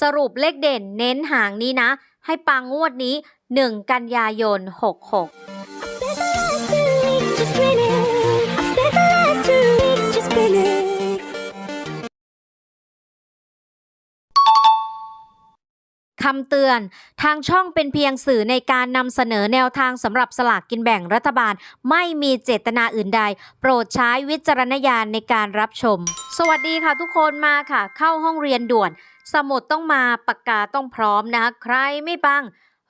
สรุปเลขเด่นเน้นหางนี้นะ ให้ปังงวดนี้ 1 กันยายน 66คำเตือน ทางช่องเป็นเพียงสื่อในการนำเสนอแนวทางสำหรับสลากกินแบ่งรัฐบาล ไม่มีเจตนาอื่นใด โปรดใช้วิจารณญาณในการรับชม สวัสดีค่ะทุกคนมาค่ะ เข้าห้องเรียนด่วน สมุดต้องมาปากกาต้องพร้อมนะคะใครไม่ปัง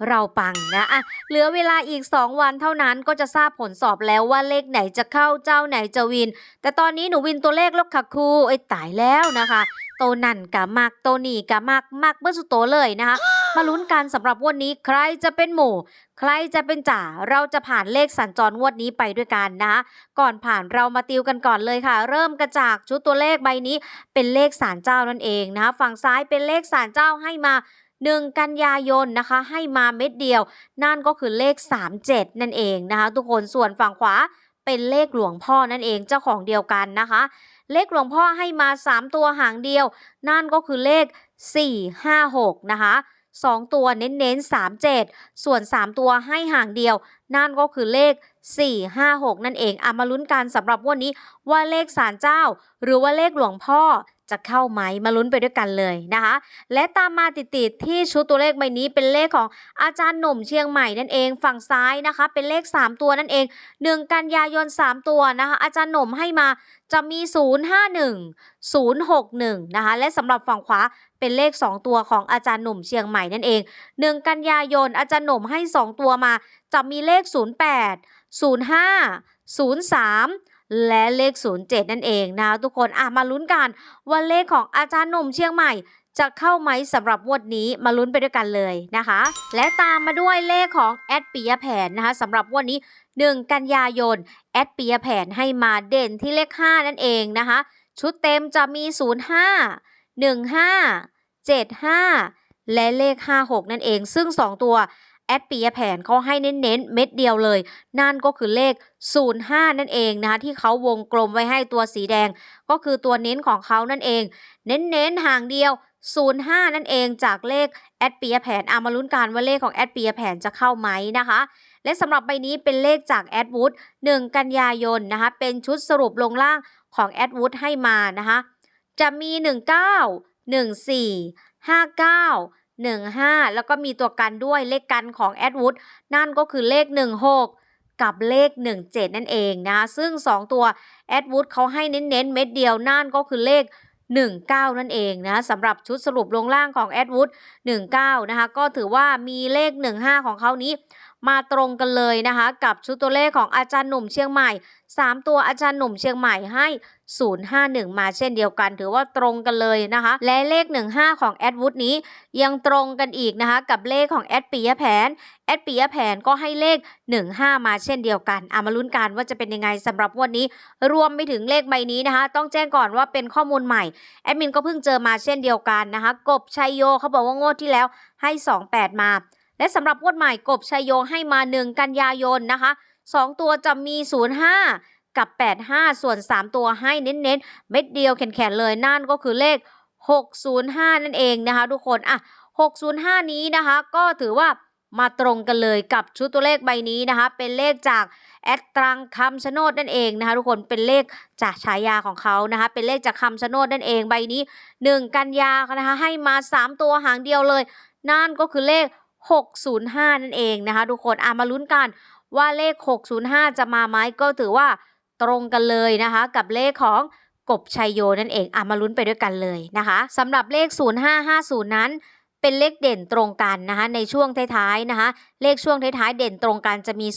เราปังนะอะเหลือเวลาอีก 2 วันเท่านั้นก็จะทราบผลสอบแล้วว่าเลขไหนจะเข้าเจ้าไหนจะวิน แต่ตอนนี้หนูวินตัวเลขแล้วค่ะครูไอ้ตายแล้วนะคะ โตนั่นกะมากโตนี่กะมากมากเบิ้สุดโตเลยนะคะ มาลุ้นกันสำหรับวันนี้ใครจะเป็นหมู่ ใครจะเป็นจ่าเราจะผ่านเลขสัญจรงวดนี้ไปด้วยกันนะก่อนผ่านเรามาติวกันก่อนเลยค่ะ เริ่มกระจากชุดตัวเลขใบนี้ เป็นเลขสารเจ้านั่นเองนะคะฝั่งซ้ายเป็นเลขสารเจ้าให้มา1กันยายนนะคะให้มาเม็ดเดียว นั่นก็คือเลข 37 นั่นเองนะคะ ทุกคนส่วนฝั่งขวาเป็นเลขหลวงพ่อนั่นเองเจ้าของเดียวกันนะคะ เลขหลวงพ่อให้มา 3 ตัวหางเดียว นั่นก็คือเลข 4 5 6 นะคะ 2 ตัวเน้นๆ 37 ส่วน 3 ตัวให้ห่างเดียว นั่นก็คือเลข 4 5 6 นั่นเองอามาลุ้นกันสำหรับวันนี้ว่าเลขสารเจ้า หรือว่าเลขหลวงพ่อ จะเข้าไหมมาลุ้นไปด้วยกันเลยนะคะ และตามมาติดๆที่ชุดตัวเลขใบนี้เป็นเลขของอาจารย์หนุ่มเชียงใหม่นั่นเองฝั่งซ้ายนะคะ เป็นเลข 3 ตัวนั่นเอง 1 กันยายน 3 ตัวนะคะ อาจารย์หนุ่มให้มาจะมี 051 061 นะคะ และสำหรับฝั่งขวาเป็นเลข 2 ตัวของอาจารย์หนุ่มเชียงใหม่นั่นเอง 1 กันยายนอาจารย์หนุ่มให้ 2 ตัวมา จะมีเลข 08 05 03 และเลข 07 นั่นเองนะคะทุกคนอะมาลุ้นกันว่าเลขของอาจารย์หนุ่มเชียงใหม่ จะเข้าไหมสำหรับงวดนี้มาลุ้นไปด้วยกันเลยนะคะ และตามมาด้วยเลขของแอดปียแผนนะคะสำหรับงวดนี้ 1 กันยายนแอดปียแผนให้มาเด่นที่เลข 5 นั่นเองนะคะ ชุดเต็มจะมี 05 15 75 และเลข 56 นั่นเอง ซึ่ง 2 ตัว แอดปียแผนเขาให้เน้นๆ เม็ดเดียวเลย นั่นก็คือเลข 05 นั่นเองนะคะที่เขาวงกลมไว้ให้ตัวสีแดง ก็คือตัวเน้นของเขานั่นเอง เน้นๆห่างเดียว 05 นั่นเองจากเลขแอดปียแผนอามาลุ้นกันว่าเลขของแอดปียแผนจะเข้าไหมนะคะ และสำหรับใบนี้เป็นเลขจากแอดวูด1กันยายนนะคะเป็นชุดสรุปลงล่างของแอดวูดให้มานะคะจะมี 19 14 59 15 แล้วก็มีตัวกันด้วยเลขกันของแอดวูดนั่นก็คือเลข 16 กับเลข 17 นั่นเองนะซึ่ง 2 ตัวแอดวูดเขาให้เน้นๆ เม็ดเดียวนั่นก็คือเลข 19 นั่นเองนะสำหรับชุดสรุปลงล่างของแอดวูด19 นะคะก็ถือว่ามีเลข 15 ของเขานี้ มาตรงกันเลยนะคะ กับชุดตัวเลขของอาจารย์หนุ่มเชียงใหม่ 3 ตัวอาจารย์หนุ่มเชียงใหม่ให้ 051 มาเช่นเดียวกัน ถือว่าตรงกันเลยนะคะ และเลข 15 ของแอดวูดนี้ ยังตรงกันอีกนะคะ กับเลขของแอดปียแผนแอดปียแผนก็ให้เลข 15 มาเช่นเดียวกันอามาลุ้นกันว่าจะเป็นยังไงสำหรับวันนี้ รวมไปถึงเลขใบนี้นะคะ ต้องแจ้งก่อนว่าเป็นข้อมูลใหม่แอดมินก็เพิ่งเจอมาเช่นเดียวกันนะคะ กบชัยโยเขาบอกว่างวดที่แล้วให้ 28 มา และสำหรับงวดใหม่กบชัยโยให้มา 1 กันยายนนะคะ 2 ตัวจะมี 05 กับ 85 ส่วน 3 ตัวให้เน้นๆ เม็ดเดียวแข็งๆเลยนั่นก็คือเลข 605 นั่นเองนะคะทุกคนอะ605 นี้นะคะ ก็ถือว่ามาตรงกันเลยกับชุดตัวเลขใบนี้นะคะ เป็นเลขจากแอดตรังคำชะโนดนั่นเองนะคะทุกคนเป็นเลขจากฉายาของเขานะคะ เป็นเลขจากคำชะโนดนั่นเองใบนี้ 1 กันยานะคะให้มา 3 ตัวหางเดียวเลย นั่นก็คือเลข 605 นั่นเองนะคะทุกคนอะมาลุ้นกันว่าเลข 605 จะมาไหมก็ถือว่าตรงกันเลยนะคะ กับเลขของกบชัยโยนั่นเองอะมาลุ้นไปด้วยกันเลยนะคะสำหรับเลข 0550 นั้นเป็นเลขเด่นตรงกันนะคะในช่วงท้ายๆนะคะเลขช่วงท้ายๆเด่นตรงกันจะมี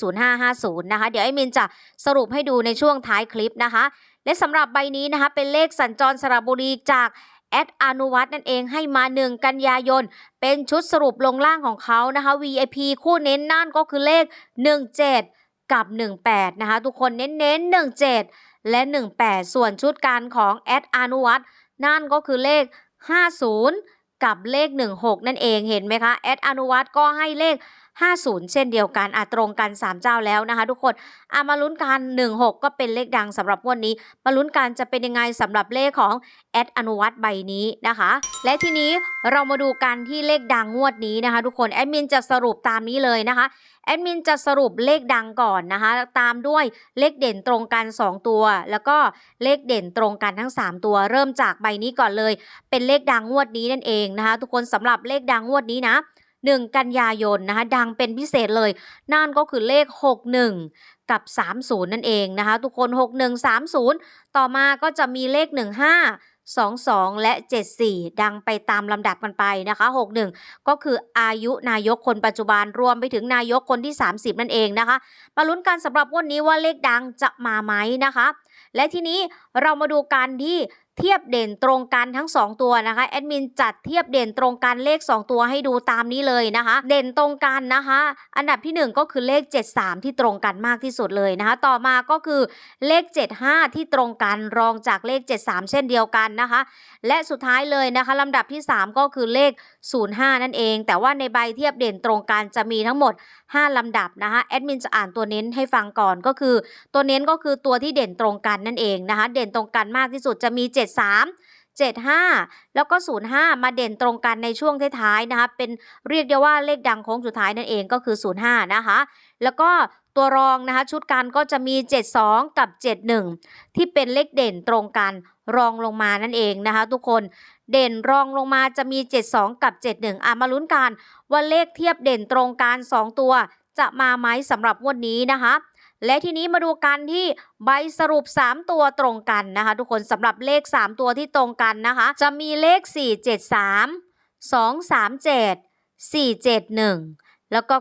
0550 นะคะ เดี๋ยวไอ้มินจะสรุปให้ดูในช่วงท้ายคลิปนะคะ และสำหรับใบนี้นะคะเป็นเลขสัญจรสระบุรีจาก แอดอนุวัฒน์นั่นเองให้มา1กันยายน เป็นชุดสรุปลงล่างของเขานะคะ VIP คู่เน้นนั่นก็คือเลข 17 กับ 18 นะคะ ทุกคนเน้นๆ17 และ 18 ส่วนชุดการของแอดอนุวัฒน์นั่นก็คือเลข 50 กับเลข 16 นั่นเองเห็นไหมคะแอดอนุวัฒน์ก็ให้เลข 50 เช่นเดียวกันอ่าตรงกัน 3 เจ้าแล้วนะคะทุกคนอามาลุ้นกัน 16 ก็เป็นเลขดังสำหรับวันนี้ มาลุ้นกันจะเป็นยังไงสำหรับเลขของแอดอนุวัตใบนี้นะคะ และทีนี้เรามาดูกันที่เลขดังงวดนี้นะคะ ทุกคนแอดมินจะสรุปตามนี้เลยนะคะแอดมินจะสรุปเลขดังก่อนนะคะ ตามด้วยเลขเด่นตรงกัน 2 ตัว แล้วก็เลขเด่นตรงกันทั้ง 3 ตัว เริ่มจากใบนี้ก่อนเลย เป็นเลขดังงวดนี้นั่นเองนะคะ ทุกคนสำหรับเลขดังงวดนี้นะ 1 กันยายนนะคะดังเป็นพิเศษเลย นั่นก็คือเลข 61 กับ 30 นั่นเองนะคะ ทุกคน 6130 ต่อมาก็จะมีเลข 15 22 และ 74 ดังไปตามลำดับกันไปนะคะ 61 ก็คืออายุนายกคนปัจจุบันรวมไปถึงนายกคนที่ 30 นั่นเองนะคะมาลุ้นกันสำหรับวันนี้ว่าเลขดังจะมาไหมนะคะ และทีนี้เรามาดูกันที่ เทียบเด่นตรงกันทั้ง 2 ตัวนะคะแอดมินจัดเทียบเด่นตรงกันเลข 2 ตัวให้ดูตามนี้เลยนะคะ เด่นตรงกันนะคะ อันดับที่ 1 ก็คือเลข 73 ที่ตรงกันมากที่สุดเลยนะคะ ต่อมาก็คือเลข 75 ที่ตรงกันรองจากเลข 73 เช่นเดียวกันนะคะ และสุดท้ายเลยนะคะลำดับที่ 3 ก็คือเลข 05 นั่นเอง แต่ว่าในใบเทียบเด่นตรงกันจะมีทั้งหมด 5 ลำดับนะคะแอดมินจะอ่านตัวเน้นให้ฟังก่อนก็คือ ตัวเน้นก็คือตัวที่เด่นตรงกันนั่นเองนะคะ เด่นตรงกันมากที่สุดจะมี73 75 แล้วก็ 05 มาเด่นตรงกันในช่วงท้ายๆนะคะเป็นเรียกได้ว่าเลขดังโค้งสุดท้ายนั่นเองก็คือ 05 นะคะ แล้วก็ตัวรองนะคะชุดกันก็จะมี 72 กับ 71 ที่เป็นเลขเด่นตรงกันรองลงมานั่นเองนะคะทุกคนเด่นรองลงมาจะมี 72 กับ 71 อะมาลุ้นกันว่าเลขเทียบเด่นตรงกัน2ตัว จะมาไหมสำหรับงวันนี้นะคะ และทีนี้มาดูกันที่ใบสรุป 3 ตัวตรงกันนะคะ ทุกคนสำหรับเลข 3 ตัวที่ตรงกันนะคะ จะมีเลข 473 237 471แล้วก็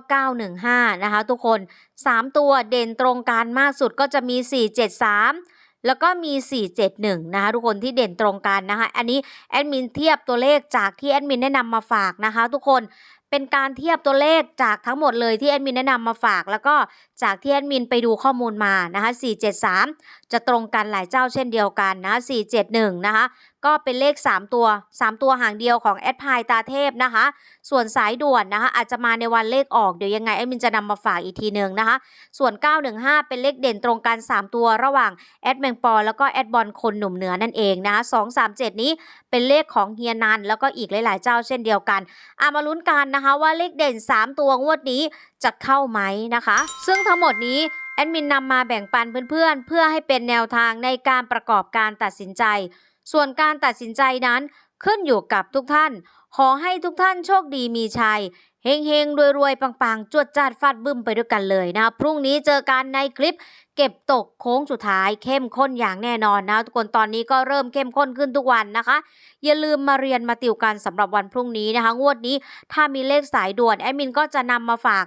915 นะคะทุกคน 3 ตัวเด่นตรงกันมากสุดก็จะมี 473 แล้วก็มี 471 นะคะทุกคนที่เด่นตรงกันนะคะ อันนี้แอดมินเทียบตัวเลขจากที่แอดมินแนะนำมาฝากนะคะทุกคน เป็นการเทียบตัวเลขจากทั้งหมดเลยที่แอดมินแนะนำมาฝาก แล้วก็จากที่แอดมินไปดูข้อมูลมานะคะ473 จะตรงกันหลายเจ้าเช่นเดียวกันนะะ471นะคะ ก็เป็นเลข 3 ตัว 3 ตัวห่างเดียวของแอดพายตาเทพนะคะ ส่วนสายด่วนนะคะ อาจจะมาในวันเลขออกเดี๋ยวยังไงแอดมินจะนำมาฝากอีกทีหนึ่งนะคะ ส่วน 915 เป็นเลขเด่นตรงกัน 3 ตัวระหว่างแอดแมงปอแล้วก็แอดบอลคนหนุ่มเหนือนั่นเองนะคะ237 นี้เป็นเลขของเฮียนันแล้วก็อีกหลาย ๆ เจ้าเช่นเดียวกันอามาลุ้นกันนะคะว่าเลขเด่น 3 ตัวงวดนี้จะเข้าไหมนะคะ ซึ่งทั้งหมดนี้แอดมินนำมาแบ่งปันเพื่อนๆเพื่อให้เป็นแนวทางในการประกอบการตัดสินใจ ส่วนการตัดสินใจนั้นขึ้นอยู่กับทุกท่าน ขอให้ทุกท่านโชคดีมีชัย เฮงเฮงรวยรวยๆ ปังๆ จวดจาดฟาดบึ้มไปด้วยกันเลยนะ พรุ่งนี้เจอกันในคลิป เก็บตกโค้งสุดท้ายเข้มข้นอย่างแน่นอนนะ ทุกคนตอนนี้ก็เริ่มเข้มข้นขึ้นทุกวันนะคะ อย่าลืมมาเรียนมาติวกันสำหรับวันพรุ่งนี้นะคะ งวดนี้ถ้ามีเลขสายด่วนแอดมินก็จะนำมาฝาก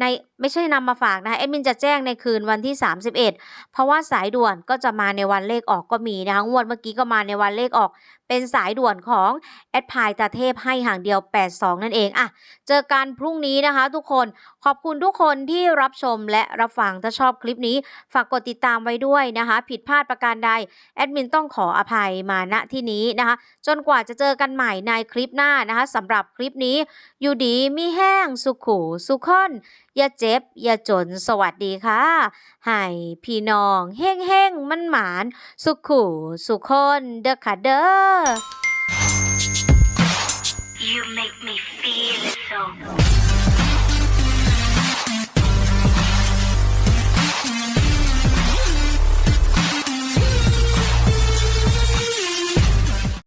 ในไม่ใช่นำมาฝากนะคะแอดมินจะแจ้งในคืนวันที่ 31 เพราะว่าสายด่วนก็จะมาในวันเลขออกก็มีนะคะงวดเมื่อกี้ก็มาในวันเลขออก เป็นสายด่วนของแอดพายตาเทพให้ห่างเดียว 82 นั่นเองอะเจอกันพรุ่งนี้นะคะทุกคนขอบคุณทุกคนที่รับชมและรับฟังถ้าชอบคลิปนี้ ฝากกดติดตามไว้ด้วยนะคะ ผิดพลาดประการใดแอดมินต้องขออภัยมาณที่นี้นะคะ จนกว่าจะเจอกันใหม่ในคลิปหน้านะคะสำหรับคลิปนี้อยู่ดีมีแห้งสุขุสุขอนอย่าเจ็บ อย่าจนสวัสดีค่ะ ให้พี่น้องเฮ้งเฮ้งมันหมาน สุขุสุขคนเด้อค่ะเด้อ You make me feel so